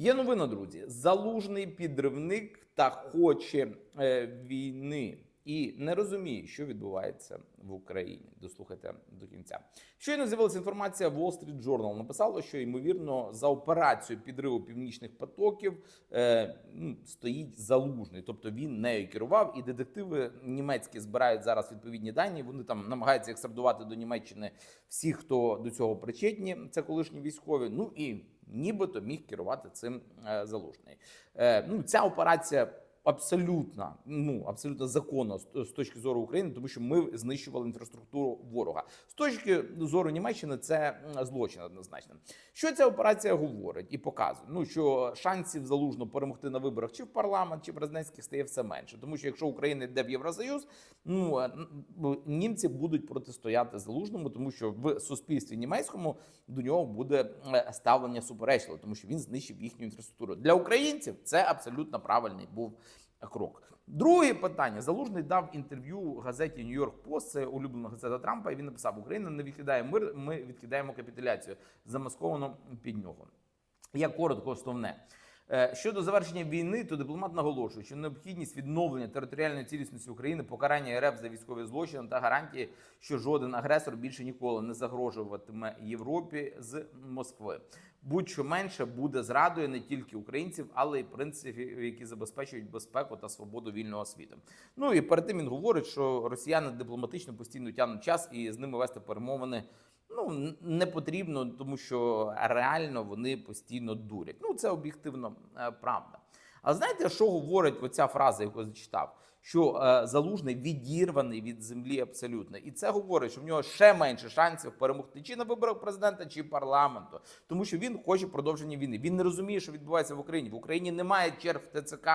Є новина, друзі. Залужний підривник та хоче е, війни і не розуміє, що відбувається в Україні. Дослухайте до кінця. Щойно з'явилася інформація. Wall Street Journal написало, що ймовірно за операцію підриву північних потоків е, ну, стоїть залужний, тобто він нею керував. І детективи німецькі збирають зараз відповідні дані. Вони там намагаються екстрадувати до Німеччини всіх, хто до цього причетні. Це колишні військові. Ну і нібито міг керувати цим е, залужний. Е, ну, ця операція. Абсолютно, ну абсолютно законно з, точки зору України, тому що ми знищували інфраструктуру ворога. З точки зору Німеччини це злочин однозначно. Що ця операція говорить і показує? Ну що шансів залужно перемогти на виборах чи в парламент, чи президентських стає все менше, тому що якщо Україна йде в Євросоюз, ну е, німці будуть протистояти залужному, тому що в суспільстві німецькому до нього буде е, ставлення суперечливе, тому що він знищив їхню інфраструктуру. Для українців це абсолютно правильний був крок. Друге питання: Залужний дав інтерв'ю газеті Нью-Йорк Пост, це улюблена газета Трампа. І він написав: Україна не відкидає мир. Ми відкидаємо капітуляцію, замасковано під нього. Я коротко основне. Е, Щодо завершення війни, то дипломат наголошує, що необхідність відновлення територіальної цілісності України, покарання РФ за військові злочини та гарантії, що жоден агресор більше ніколи не загрожуватиме Європі з Москви. Будь-що менше буде зрадою не тільки українців, але й принципів, які забезпечують безпеку та свободу вільного світу. Ну і перед тим він говорить, що росіяни дипломатично постійно тягнуть час і з ними вести перемовини ну не потрібно, тому що реально вони постійно дурять. Ну це об'єктивно е, правда. А знаєте, що говорить оця фраза, яку я зачитав? Що е, залужний відірваний від землі абсолютно, і це говорить, що в нього ще менше шансів перемогти чи на виборах президента, чи парламенту, тому що він хоче продовження війни. Він не розуміє, що відбувається в Україні. В Україні немає черг в ТЦК.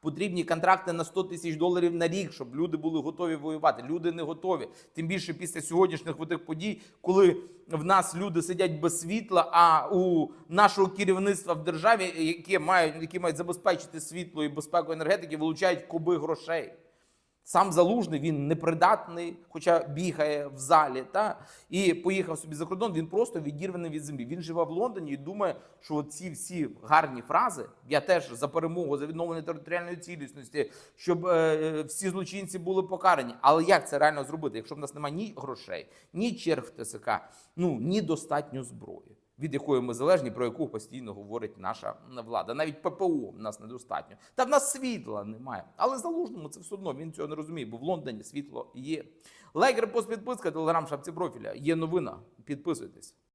Потрібні контракти на 100 тисяч доларів на рік, щоб люди були готові воювати. Люди не готові. Тим більше після сьогоднішніх тих подій, коли в нас люди сидять без світла, а у нашого керівництва в державі, які мають, які мають забезпечити світло і безпеку енергетики, вилучають коби грошей. Сам залужний він непридатний, хоча бігає в залі, та і поїхав собі за кордон. Він просто відірваний від землі. Він живе в Лондоні і думає, що ці всі гарні фрази я теж за перемогу, за відновлення територіальної цілісності, щоб е, всі злочинці були покарані. Але як це реально зробити, якщо в нас немає ні грошей, ні черг в ТСК, ну ні достатньо зброї? Від якої ми залежні, про яку постійно говорить наша влада. Навіть ППО в нас недостатньо. Та в нас світла немає. Але залужному це все одно він цього не розуміє, бо в Лондоні світло є. Лайк, репост, підписка, телеграм, шапці профіля. Є новина. Підписуйтесь.